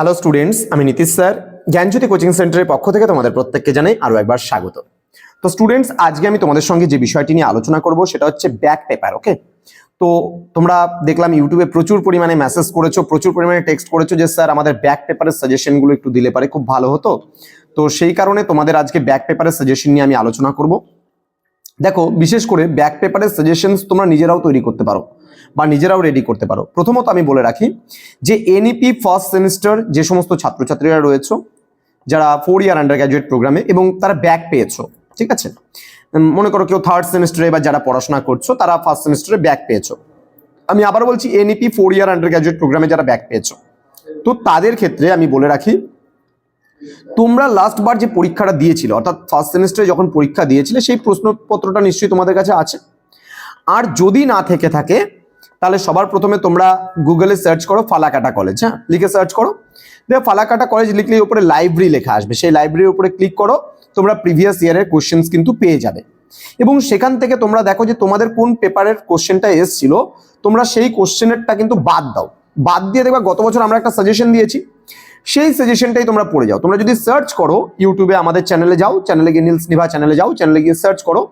Hello students আমি Nitish sir. জ্ঞানজ্যোতি coaching সেন্টারের পক্ষ থেকে তোমাদের প্রত্যেককে জানাই আরও একবার স্বাগত। তো স্টুডেন্টস আজকে আমি তোমাদের সঙ্গে যে বিষয়টি নিয়ে আলোচনা করব সেটা হচ্ছে ব্যাক পেপার ওকে তো, তোমরা দেখলাম ইউটিউবে প্রচুর পরিমাণে মেসেজ করেছ, প্রচুর পরিমাণে টেক্সট করেছ যে, স্যার, আমাদের ব্যাক পেপারের সাজেশনগুলো একটু দিলে পারে, খুব ভালো হতো। তো, সেই কারণে তোমাদের আজকে ব্যাক পেপারের সাজেশন নিয়ে আমি আলোচনা করব। দেখো, বিশেষ করে ব্যাক পেপারের সাজেশনস তোমরা নিজেরাও তৈরি করতে পারো বা নিজেরাও রেডি করতে পারো। প্রথমত আমি বলে রাখি যে এনইপি ফার্স্ট সেমিস্টার যে সমস্ত ছাত্রছাত্রীরা রয়েছে, যারা ফোর ইয়ার আন্ডার গ্র্যাজুয়েট প্রোগ্রামে এবং তারা ব্যাক পেয়েছ, ঠিক আছে? মনে করো কেউ থার্ড সেমিস্টারে বা যারা পড়াশোনা করছ, তারা ফার্স্ট সেমিস্টারে ব্যাক পেয়েছ। আমি আবার বলছি NEP four year undergraduate প্রোগ্রামে যারা ব্যাক পেয়েছ। তো তাদের ক্ষেত্রে আমি বলে রাখি তোমরা লাস্ট বার যে পরীক্ষাটা দিয়েছিল, অর্থাৎ ফার্স্ট সেমিস্টারে যখন পরীক্ষা দিয়েছিলে, সেই প্রশ্নপত্রটা নিশ্চয়ই তোমাদের কাছে আছে। আর যদি না থেকে থাকে, তাহলে সবার প্রথমে তোমরা গুগলে সার্চ করো ফালাকাটা কলেজ হ্যাঁ? লিখে সার্চ করো। দেখো ফালাকাটা কলেজ লিখলে উপরে লাইব্রেরি লেখা আসবে। সেই লাইব্রেরির উপরে ক্লিক করো, তোমরা প্রিভিয়াস ইয়ারের কোশ্চেন্স কিন্তু পেয়ে যাবে। এবং সেখান থেকে তোমরা দেখো যে তোমাদের কোন পেপারের কোশ্চেনটা এসছিল, তোমরা সেই কোশ্চেনেরটা কিন্তু বাদ দাও। বাদ দিয়ে দেখবা গত বছর আমরা একটা সাজেশন দিয়েছি। সেই সাজেশনটাই তোমরা পড়ে যাও। তোমরা যদি সার্চ করো ইউটিউবে আমাদের চ্যানেলে যাও চ্যানেলে গিয়ে নীলস নিভা চ্যানেলে যাও চ্যানেলে গিয়ে সার্চ করো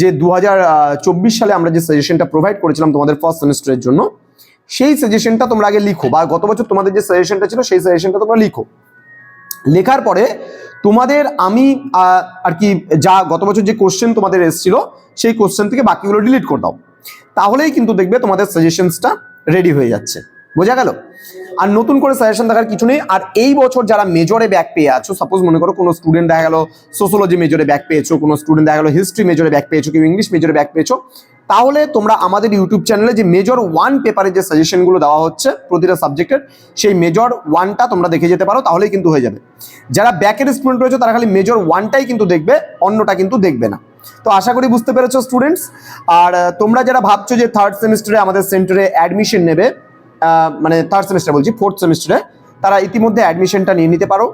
যে দু হাজার চব্বিশ সালে আমরা যে সাজেশনটা প্রোভাইড করেছিলাম তোমাদের ফার্স্ট সেমিস্টারের জন্য, সেই সাজেশনটা তোমরা আগে লিখো বা গত বছর তোমাদের যে সাজেশনটা ছিল, সেই সাজেশনটা তোমরা লিখো। লেখার পরে তোমাদের আমি আর কি যা গত বছর যে কোশ্চেন তোমাদের এসেছিল, সেই কোশ্চেন থেকে বাকিগুলো ডিলিট করে দাও। তাহলেই কিন্তু দেখবে তোমাদের সাজেশনসটা রেডি হয়ে যাচ্ছে। বোঝা গেল? আর নতুন করে সাজেশন দেখার কিছু নেই। আর এই বছর যারা মেজরে ব্যাক পেয়ে আছো সাপোজ মনে করো কোনো স্টুডেন্ট দেখা গেল সোশ্যোলজি মেজরে ব্যাক পেয়েছ, কোনো স্টুডেন্ট দেখা গেলো হিস্ট্রি মেজরে ব্যাক পেয়েছ, কেউ ইংলিশ মেজরে ব্যাক পেয়েছ, তাহলে তোমরা আমাদের ইউটিউব চ্যানেলে যে মেজর ওয়ান পেপারে যে সাজেশনগুলো দেওয়া হচ্ছে প্রতিটা সাবজেক্টের সেই মেজর ওয়ানটা তোমরা দেখে যেতে পারো, তাহলেই কিন্তু হয়ে যাবে। যারা ব্যাকের স্টুডেন্ট রয়েছে, তারা খালি মেজর ওয়ানটাই কিন্তু দেখবে, অন্যটা কিন্তু দেখবে না। তো আশা করি বুঝতে পেরেছ স্টুডেন্টস আর তোমরা যারা ভাবছ যে থার্ড সেমিস্টারে আমাদের সেন্টারে অ্যাডমিশন নেবে মানে থার্ড সেমিস্টার বলছি ফোর্থ সেমিস্টারে তারা ইতিমধ্যে অ্যাডমিশনটা নিয়ে নিতে পারো।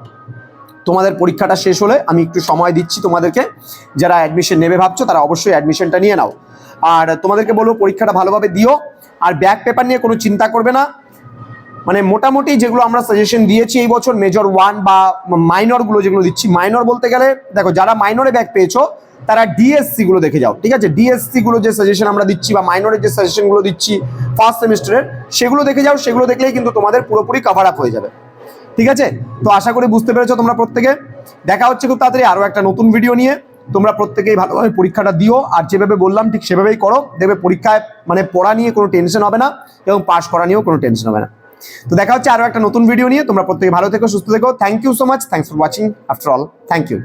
তোমাদের পরীক্ষাটা শেষ হলে আমি একটু সময় দিচ্ছি তোমাদেরকে। যারা অ্যাডমিশন নেবে ভাবছ, তারা অবশ্যই অ্যাডমিশনটা নিয়ে নাও। আর তোমাদেরকে বলব, পরীক্ষাটা ভালোভাবে দিও। আর ব্যাক পেপার নিয়ে কোনো চিন্তা করবে না। মানে মোটামুটি যেগুলো আমরা সাজেশন দিয়েছি এই বছর মেজর ওয়ান বা মাইনরগুলো যেগুলো দিচ্ছি মাইনর বলতে গেলে, দেখো যারা মাইনরে ব্যাক পেয়েছ তারা ডিএসসি গুলো দেখে যাও, ঠিক আছে? ডিএসসি গুলো যে সাজেশন আমরা দিচ্ছি বা মাইনরের যে সাজেশনগুলো দিচ্ছি ফার্স্ট সেমিস্টারের সেগুলো দেখে যাও, সেগুলো দেখলেই কিন্তু তোমাদের পুরোপুরি কভার আপ হয়ে যাবে। ঠিক আছে? তো আশা করি বুঝতে পেরেছ তোমরা প্রত্যেকে। দেখা হচ্ছে খুব তাড়াতাড়ি আরও একটা নতুন ভিডিও নিয়ে। তোমরা প্রত্যেকেই ভালোভাবে পরীক্ষাটা দিও, আর যেভাবে বললাম ঠিক সেভাবেই করো। দেখবে পরীক্ষায় মানে পড়া নিয়ে কোনো টেনশন হবে না, এবং পাশ করা নিয়েও কোনো টেনশন হবে না। তো দেখা হচ্ছে আরও একটা নতুন ভিডিও নিয়ে। তোমরা প্রত্যেকে ভালো থেকো, সুস্থ থেকো। Thank you so much thanks for watching after all thank you